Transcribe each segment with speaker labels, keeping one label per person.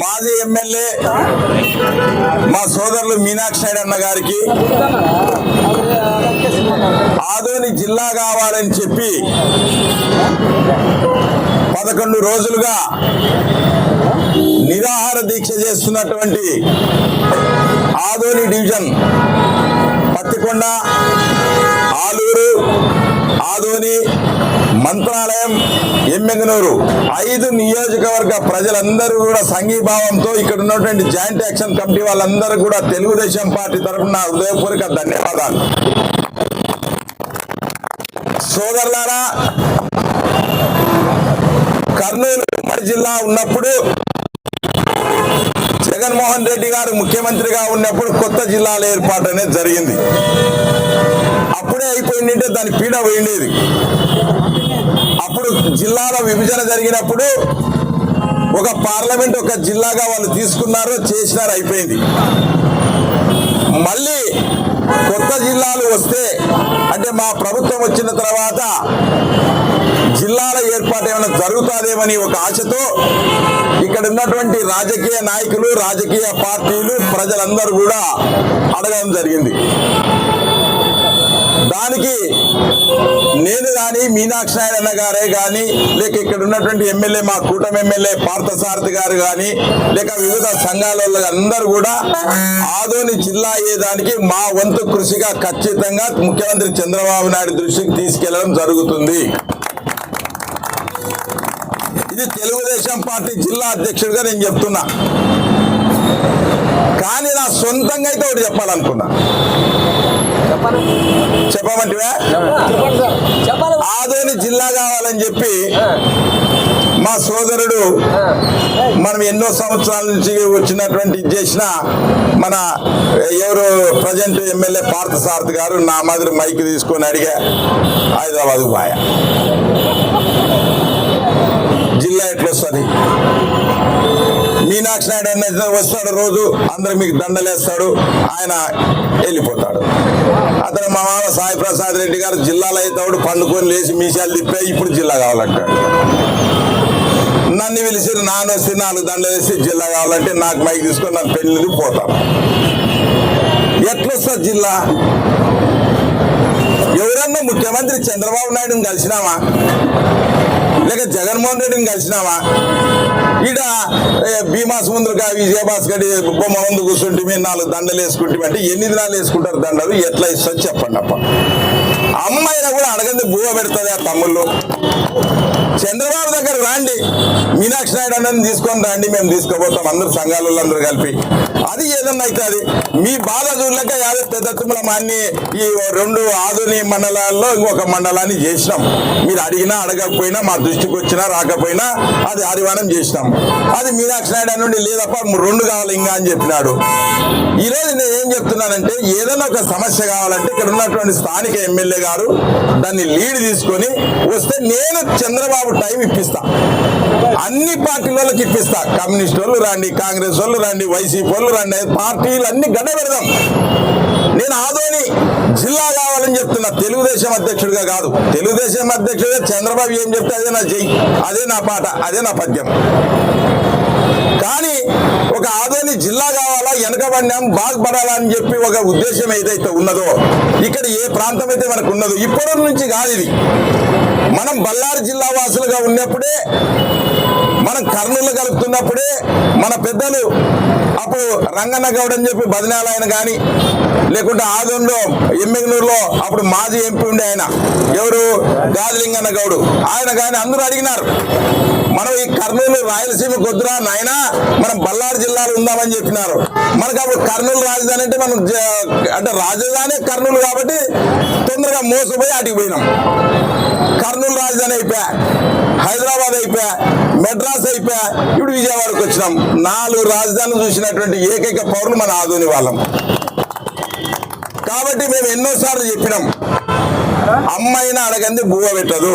Speaker 1: మాజీ ఎమ్మెల్యే మా సోదరులు మీనాక్షి నాయుడు అన్న గారికి ఆదోని జిల్లా కావాలని చెప్పి పదకొండు రోజులుగా నిరాహార దీక్ష చేస్తున్నటువంటి ఆదోని డివిజన్ పత్తికొండ ఆలూరు ఆదోని మంత్రాలయం ఎమ్మెగనూరు ఐదు నియోజకవర్గ ప్రజలందరూ కూడా సంఘీభావంతో ఇక్కడ ఉన్నటువంటి జాయింట్ యాక్షన్ కమిటీ వాళ్ళందరూ కూడా తెలుగుదేశం పార్టీ తరఫున హృదయపూర్వక ధన్యవాదాలు. సోదరులారా కర్నూలు ఉమ్మడి జిల్లా ఉన్నప్పుడు జగన్మోహన్ రెడ్డి గారు ముఖ్యమంత్రిగా ఉన్నప్పుడు కొత్త జిల్లాల ఏర్పాటు అనేది జరిగింది. అప్పుడే అయిపోయిందంటే దాని పీడ పోయిండేది. అప్పుడు జిల్లాల విభజన జరిగినప్పుడు ఒక పార్లమెంట్ ఒక జిల్లాగా వాళ్ళు తీసుకున్నారు చేసినారు అయిపోయింది. మళ్ళీ కొత్త జిల్లాలు వస్తే అంటే మా ప్రభుత్వం వచ్చిన తర్వాత జిల్లాల ఏర్పాటు ఏమైనా జరుగుతుందేమని ఒక ఆశతో ఇక్కడ ఉన్నటువంటి రాజకీయ నాయకులు రాజకీయ పార్టీలు ప్రజలందరూ కూడా అడగడం జరిగింది. దానికి నేను కానీ మీనాక్షి నాయుడు గారే కానీ లేక ఇక్కడ ఉన్నటువంటి ఎమ్మెల్యే మా కూటమి ఎమ్మెల్యే పార్థసారథి గారు కానీ లేక వివిధ సంఘాల అందరూ కూడా ఆదోని జిల్లా అయ్యేదానికి మా వంతు కృషిగా ఖచ్చితంగా ముఖ్యమంత్రి చంద్రబాబు నాయుడు దృష్టికి తీసుకెళ్ళడం జరుగుతుంది. ఇది తెలుగుదేశం పార్టీ జిల్లా అధ్యక్షుడిగా నేను చెప్తున్నా. కానీ నా సొంతంగా అయితే ఒకటి చెప్పాలనుకున్నా. చెప్పమంటివే ఆదోని జిల్లా కావాలని చెప్పి మా సోదరుడు మనం ఎన్నో సంవత్సరాల నుంచి వచ్చినటువంటి చేసిన మన ఎవరు ప్రజెంట్ ఎమ్మెల్యే పార్థ సారథి గారు నా మాదిరి మైక్ తీసుకొని అడిగా హైదరాబాద్ పోయా? జిల్లా ఎట్లొస్తుంది? మీనాక్షి నాయుడు అన్న వస్తాడు రోజు అందరు మీకు దండలేస్తాడు ఆయన వెళ్ళిపోతాడు. అతను మా మామ సాయి ప్రసాద్ రెడ్డి గారు జిల్లాలో అవుతాడు పండుకొని లేచి మీసాలు తిప్పే ఇప్పుడు జిల్లా కావాలంటాడు. నన్ను పిలిచి నాన్న వస్తే నాలుగు దండలు వేసి జిల్లా కావాలంటే నాకు మైక్ తీసుకొని నాకు పెళ్ళి పోతాను ఎట్లొస్తా జిల్లా? ఎవరన్నా ముఖ్యమంత్రి చంద్రబాబు నాయుడుని కలిసినామా లేక జగన్మోహన్ రెడ్డిని కలిసినామా ఈడ భీమా ముందుగా విజయభాస్కర్ గడి బొమ్మ ముందు కూర్చుంటే నాలుగు దండలు వేసుకుంటే అంటే ఎన్ని దినాలు వేసుకుంటారు దండలు? ఎట్లా ఇస్తారు చెప్పండి అప్ప. అమ్మాయిన కూడా అడగంది బువ్వ పెడుతుంది ఆ తమ్ముళ్ళు. చంద్రబాబు దగ్గర రాండి మీనాక్షి నాయుడు అన్నది తీసుకొని రండి మేము తీసుకుపోతాం అందరు సంఘాల అందరూ కలిపి. అది ఏదన్నా అవుతుంది మీ బాధ చూడలేక యాదవ్ పెద్ద తుమ్మలం ఈ రెండు ఆధుని మండలాల్లో ఇంకొక మండలాన్ని చేసినాం. మీరు అడిగినా అడగకపోయినా మా దృష్టికి వచ్చినా రాకపోయినా అది హరివాణం చేసినాం. అది మీనాక్షి నాయుడు నుండి లేదప్ప రెండు కావాలి ఇంకా అని చెప్పినాడు. ఈరోజు నేను ఏం చెప్తున్నానంటే ఏదైనా ఒక సమస్య కావాలంటే ఇక్కడ ఉన్నటువంటి స్థానిక ఎమ్మెల్యే గారు దాన్ని లీడ్ తీసుకొని వస్తే నేను చంద్రబాబు టైం ఇప్పిస్తా. అన్ని పార్టీల వాళ్ళకి ఇప్పిస్తా. కమ్యూనిస్ట్ వాళ్ళు రండి కాంగ్రెస్ వాళ్ళు రండి వైసీపీ వాళ్ళు రండి పార్టీలు అన్ని గడ్డ పెడదాం నేను ఆదోని జిల్లా కావాలని చెప్తున్నా. తెలుగుదేశం అధ్యక్షుడిగా కాదు. తెలుగుదేశం అధ్యక్షుడిగా చంద్రబాబు ఏం చెప్తే అదే నా జై అదే నా పాట అదే నా పద్యం. కానీ ఒక ఆదోని జిల్లా కావాలా వెనకబడినాం బాగుపడాలా అని చెప్పి ఒక ఉద్దేశం ఏదైతే ఉన్నదో ఇక్కడ ఏ ప్రాంతం అయితే మనకు ఉన్నదో ఇప్పటి నుంచి కాదు ఇది. మనం బళ్ళారి జిల్లా వాసులుగా ఉన్నప్పుడే మనం కర్నూలు కలుపుతున్నప్పుడే మన పెద్దలు అప్పుడు రంగన్న గౌడ్ అని చెప్పి బదినాలయన కానీ లేకుంటే ఆదంలో ఎమ్మెగనూరులో అప్పుడు మాజీ ఎంపీ ఉండే ఆయన. ఎవరు? గాదిలింగన్న గౌడు. ఆయన కానీ అందరూ అడిగినారు. మనం ఈ కర్నూలు రాయలసీమ కొద్దురా నాయనా మనం బళ్ళారి జిల్లాలో ఉందామని చెప్పినారు. మనకు అప్పుడు కర్నూలు రాజధాని అంటే మనం అంటే రాజధాని కర్నూలు కాబట్టి తొందరగా మోసపోయి అటుకు పోయినాం. కర్నూలు రాజధాని అయిపోయా హైదరాబాద్ అయిపోయా మెడ్రాస్ అయిపోయా ఇప్పుడు విజయవాడకు వచ్చినాం. నాలుగు రాజధానులు చూసినటువంటి ఏకైక పౌరులు మన ఆదోని వాళ్ళం. కాబట్టి మేము ఎన్నోసార్లు చెప్పినాం అమ్మాయిని అడగంది బువ్వ పెట్టదు.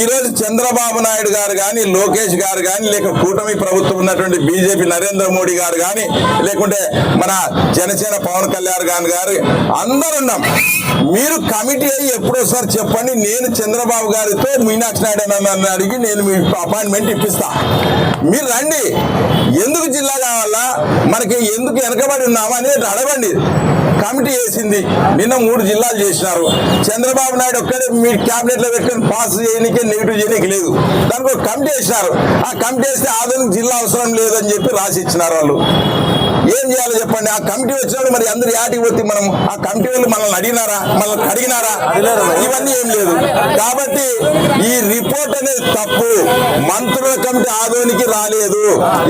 Speaker 1: ఈరోజు చంద్రబాబు నాయుడు గారు కానీ లోకేష్ గారు కానీ లేక కూటమి ప్రభుత్వం ఉన్నటువంటి బీజేపీ నరేంద్ర మోడీ గారు కానీ లేకుంటే మన జనసేన పవన్ కళ్యాణ్ గారు గారు అందరు ఉన్నాం. మీరు కమిటీ అయ్యి ఎప్పుడోసారి చెప్పండి నేను చంద్రబాబు గారితో మీనాక్షి నాయుడు నన్ను అడిగి నేను మీ అపాయింట్మెంట్ ఇప్పిస్తా. మీరు రండి. ఎందుకు జిల్లా కావాలా? మనకి ఎందుకు వెనకబడి ఉన్నామా అనేది అడగండి. కమిటీ వేసింది నిన్న మూడు జిల్లాలు చేసినారు. చంద్రబాబు నాయుడు ఒక్కడే మీ క్యాబినెట్లో పెట్టుకొని పాస్ చేయడానికి నెగిటివ్ చేయడానికి లేదు. దానికి ఒక కమిటీ వేసినారు. ఆ కమిటీ వేస్తే ఆధునిక జిల్లా అవసరం లేదని చెప్పి రాసి ఇచ్చినారు వాళ్ళు. ఏం చేయాలో చెప్పండి. ఆ కమిటీ వచ్చినప్పుడు మరి అందరు యాటికి పోతే మనం ఆ కమిటీ వాళ్ళు మనల్ని అడిగినారా? మనల్ని అడిగినారా ఇవన్నీ ఏం లేదు. కాబట్టి ఈ రిపోర్ట్ అనేది తప్పు. మంత్రుల కమిటీ ఆదోనికి రాలేదు.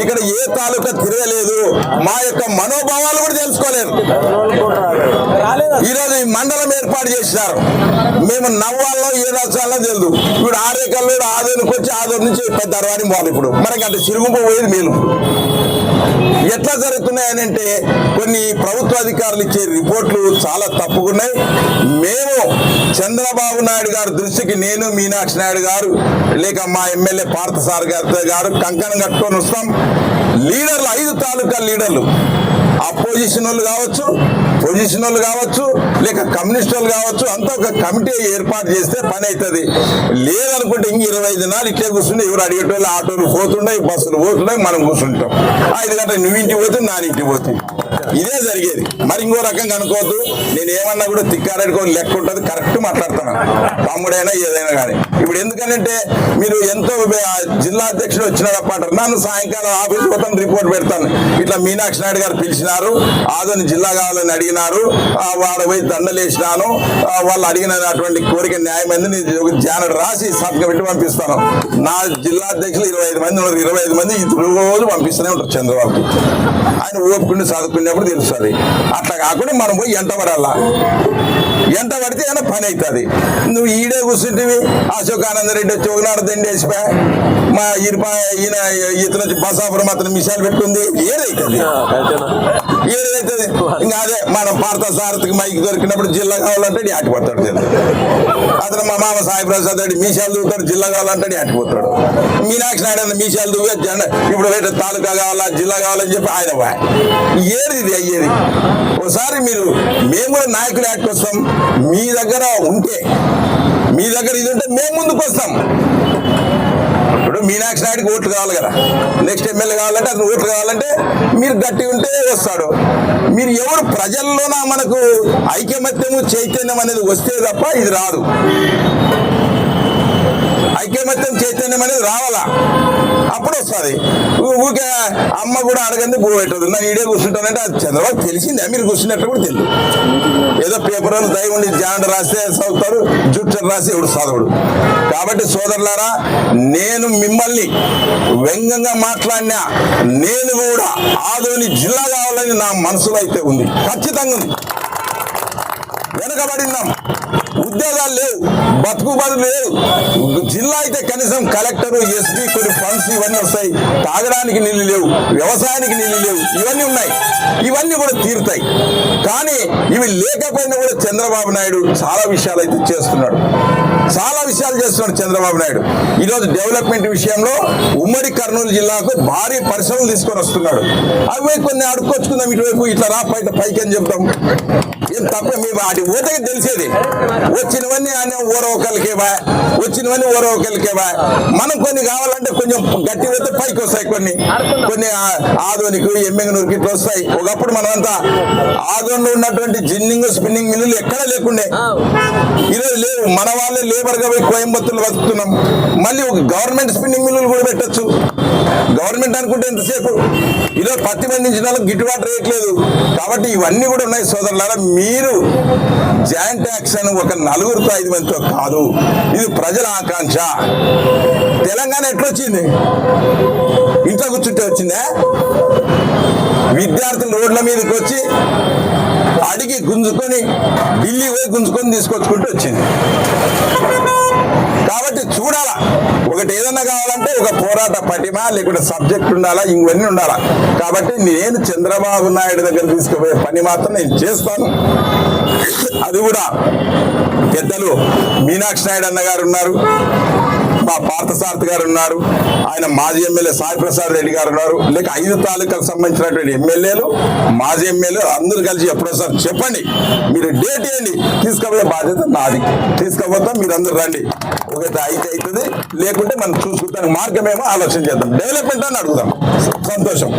Speaker 1: ఇక్కడ ఏ తాలూకా తిరగలేదు. మా యొక్క మనోభావాలు కూడా తెలుసుకోలేదు
Speaker 2: రాలేదా
Speaker 1: ఈ మండలం ఏర్పాటు చేసినారు. మేము నవ్వాలో ఏ రాష్ట్రాల్లో తెలియదు ఇప్పుడు ఆరేకల్లో ఆదోనికి వచ్చి ఆదోని నుంచి పెద్ద అరవాని పోవాలి ఇప్పుడు. మనకి అంటే సిరుగుంపు పోయేది మేలు. ఎట్లా జరుగుతున్నాయని అంటే కొన్ని ప్రభుత్వ అధికారులు ఇచ్చే రిపోర్ట్లు చాలా తప్పుకున్నాయి మేము చంద్రబాబు నాయుడు గారి దృష్టికి నేను మీనాక్షి నాయుడు గారు లేక మా ఎమ్మెల్యే పార్థసార్ గారు కంకణం కట్టుకొని వస్తాం. లీడర్లు ఐదు తాలూకా లీడర్లు. అపోజిషన్ వాళ్ళు కావచ్చు పొజిషన్ వాళ్ళు కావచ్చు లేక కమ్యూనిస్ట్ వాళ్ళు కావచ్చు అంతా ఒక కమిటీ ఏర్పాటు చేస్తే పని అవుతుంది లేదనుకుంటే ఇంక ఇరవై దినాలు ఇట్లే కూర్చుంటే ఎవరు అడిగేటోళ్ళు ఆటోలు పోతుండయి బస్సులు పోతున్నాయి మనం కూర్చుంటాం. ఐదు గంటలు నువ్వు ఇంటికి పోతే నా ఇంటికి పోతే. ఇదే జరిగేది. మరి ఇంకో రకంగా అనుకోవద్దు. నేను ఏమన్నా కూడా తిక్కారడుకొని లెక్క ఉంటుంది కరెక్ట్ మాట్లాడుతున్నాను తమ్ముడైనా ఏదైనా కానీ. ఇప్పుడు ఎందుకనంటే మీరు ఎంతో ఆ జిల్లా అధ్యక్షుడు వచ్చినాడు అప్పంటారు నన్ను సాయంకాలం ఆఫీస్ పోతాను రిపోర్ట్ పెడతాను. ఇట్లా మీనాక్షి నాయుడు గారు అడిగినారు. ఆదోని జిల్లా కావాలని అడిగినారు. వాళ్ళ పోయి దండలేసినాను. వాళ్ళు అడిగినటువంటి కోరిక న్యాయమైంది నేను జానడు రాసి సంతకం పెట్టి పంపిస్తాను. నా జిల్లా అధ్యక్షులు ఇరవై ఐదు మంది ఉన్నారు. ఇరవై ఐదు మంది రోజు పంపిస్తూనే ఉంటారు చంద్రబాబుకి. ఆయన ఓపుకుండి చదువుకునేప్పుడు తెలుస్తుంది. అట్లా కాకుండా మనం పోయి ఎంత పడాలా? ఎంట పడితే ఏమైనా పని అవుతుంది. నువ్వు ఈడే కూర్చుంటివి. అశోక్ ఆనంద రెడ్డి వచ్చి ఒకనాడు దండేసిపోయా మా ఈరిపా ఈయన ఇతను వచ్చి బసాపురం అతను మిసాలు పెట్టుకుంది. ఏదైతుంది? ఏదైతుంది? ఇంకా అదే మనం భారత సారథికి మైక్ దొరికినప్పుడు జిల్లా కావాలంటే ఆటిపోతాడు. అతను మా మామ సాయి ప్రసాద్ రెడ్డి మీసాలు దూతాడు జిల్లా కావాలంటే ఆటిపోతాడు మీనాక్షి నాయుడు మీసాలు దూవే జెండా ఇప్పుడు వేరే తాలూకా కావాలా జిల్లా కావాలని చెప్పి ఆయన. ఏది ఇది అయ్యేది? ఒకసారి మీరు మేము కూడా నాయకులు ఆటికొస్తాం మీ దగ్గర ఉంటే మీ దగ్గర ఇది ఉంటే మేము ముందుకు వస్తాం. ఇప్పుడు మీనాక్షి నాయుడికి ఓట్లు కావాలి కదా. నెక్స్ట్ ఎమ్మెల్యే కావాలంటే అతను ఓట్లు కావాలంటే మీరు గట్టి ఉంటే వస్తాడు. మీరు ఎవరు ప్రజల్లోన మనకు ఐకమత్యము చైతన్యం అనేది వస్తే తప్ప ఇది రాదు. ఐకమత్యం చైతన్యం అనేది రావాలా? అప్పుడు వస్తుంది. ఊకే అమ్మ కూడా అడగంది బో పెట్టదు నా ఈడే కూర్చుంటానంటే అది చంద్రబాబు తెలిసిందే మీరు కూర్చున్నట్టు కూడా తెలియదు. ఏదో పేపర్ దయ ఉండి జాండ రాస్తే చదువుతారు జుట్టు రాసి ఎవడు చదవడు. కాబట్టి సోదరులారా నేను మిమ్మల్ని వ్యంగ్యంగా మాట్లాడినా నేను కూడా ఆదోని జిల్లా కావాలని నా మనసులో అయితే ఉంది. ఖచ్చితంగా ఉంది. వెనకబడినాం ఉద్యోగాలు లేవు బతుకు బదులు లేవు. జిల్లా అయితే కనీసం కలెక్టర్ ఎస్పీ కొన్ని ఫండ్స్ ఇవన్నీ వస్తాయి. తాగడానికి నీళ్ళు లేవు వ్యవసాయానికి నీళ్ళు లేవు ఇవన్నీ ఉన్నాయి. ఇవన్నీ కూడా తీరుతాయి. కానీ ఇవి లేకపోయినా కూడా చంద్రబాబు నాయుడు చాలా విషయాలు అయితే చేస్తున్నాడు. చాలా విషయాలు చేస్తున్నాడు చంద్రబాబు నాయుడు. ఈరోజు డెవలప్మెంట్ విషయంలో ఉమ్మడి కర్నూలు జిల్లాకు భారీ పరిశ్రమలు తీసుకొని వస్తున్నాడు. అవి కొన్ని అడుక్కొచ్చుకుందాం ఇటువైపు ఇట్లా రా పైకి అని చెప్తాం. తప్ప మీ వాటి ఊతకి తెలిసేది. వచ్చినవన్నీ ఆయన ఊరవకలకే బా. వచ్చినవన్నీ ఊరవకలకే బా. మనం కొన్ని కావాలంటే కొంచెం గట్టి పోతే పైకి వస్తాయి కొన్ని. కొన్ని ఆ- ఆదోనికి ఎమ్మెంగనూరుకి ఇట్లా వస్తాయి. ఒకప్పుడు మనమంతా ఆదోన్లో ఉన్నటువంటి జిన్నింగ్ స్పిన్నింగ్ మిల్లులు ఎక్కడా లేకుండే. ఈరోజు లేవు. మన వాళ్ళే లేబర్గా పోయి కోయంబత్తూరులో బతుకుతున్నాం. మళ్ళీ ఒక గవర్నమెంట్ స్పిన్నింగ్ మిల్లులు కూడా పెట్టచ్చు. గవర్నమెంట్ అనుకుంటే ఎంతసేపు ఈరోజు పత్తి పండించిన వాళ్ళకి గిట్టుబాటు రేట్ లేదు. కాబట్టి ఇవన్నీ కూడా ఉన్నాయి సోదరులారా. మీరు జాయింట్ యాక్షన్ ఒక నలుగురితో ఐదు మందితో కాదు. ఇది ప్రజల ఆకాంక్ష. తెలంగాణ ఎట్లొచ్చింది? ఇంట్లో కూర్చుంటే వచ్చిందా? విద్యార్థులు రోడ్ల మీదకి వచ్చి అడిగి గుంజుకొని ఢిల్లీ పోయి గుంజుకొని తీసుకొచ్చుకుంటూ వచ్చింది. ఒకటి ఏదన్నా కావాలంటే ఒక పోరాట పటిమ లేకుంటే సబ్జెక్ట్ ఉండాలా ఇవన్నీ ఉండాలా. కాబట్టి నేను చంద్రబాబు నాయుడు దగ్గర తీసుకుపోయే పని మాత్రం నేను చేస్తాను. అది కూడా పెద్దలు మీనాక్షి నాయుడు అన్నగారు ఉన్నారు. మా పార్థసారథి గారు ఉన్నారు. ఆయన మాజీ ఎమ్మెల్యే సాయి ప్రసాద్ రెడ్డి గారు ఉన్నారు. లేక ఐదు తాలూకాలకు సంబంధించినటువంటి ఎమ్మెల్యేలు మాజీ ఎమ్మెల్యే అందరూ కలిసి ఎప్పుడో సార్? చెప్పండి. మీరు డేట్ ఏంటి? తీసుకుపోయే బాధ్యత నాది. తీసుకుపోతాం మీరు అందరు రండి. ఒకటి అయితే అవుతుంది. లేకుంటే మనం చూసుకుంటానికి మార్గమేమో ఆలోచన చేద్దాం. డెవలప్మెంట్ అని అడుగుదాం. సంతోషం.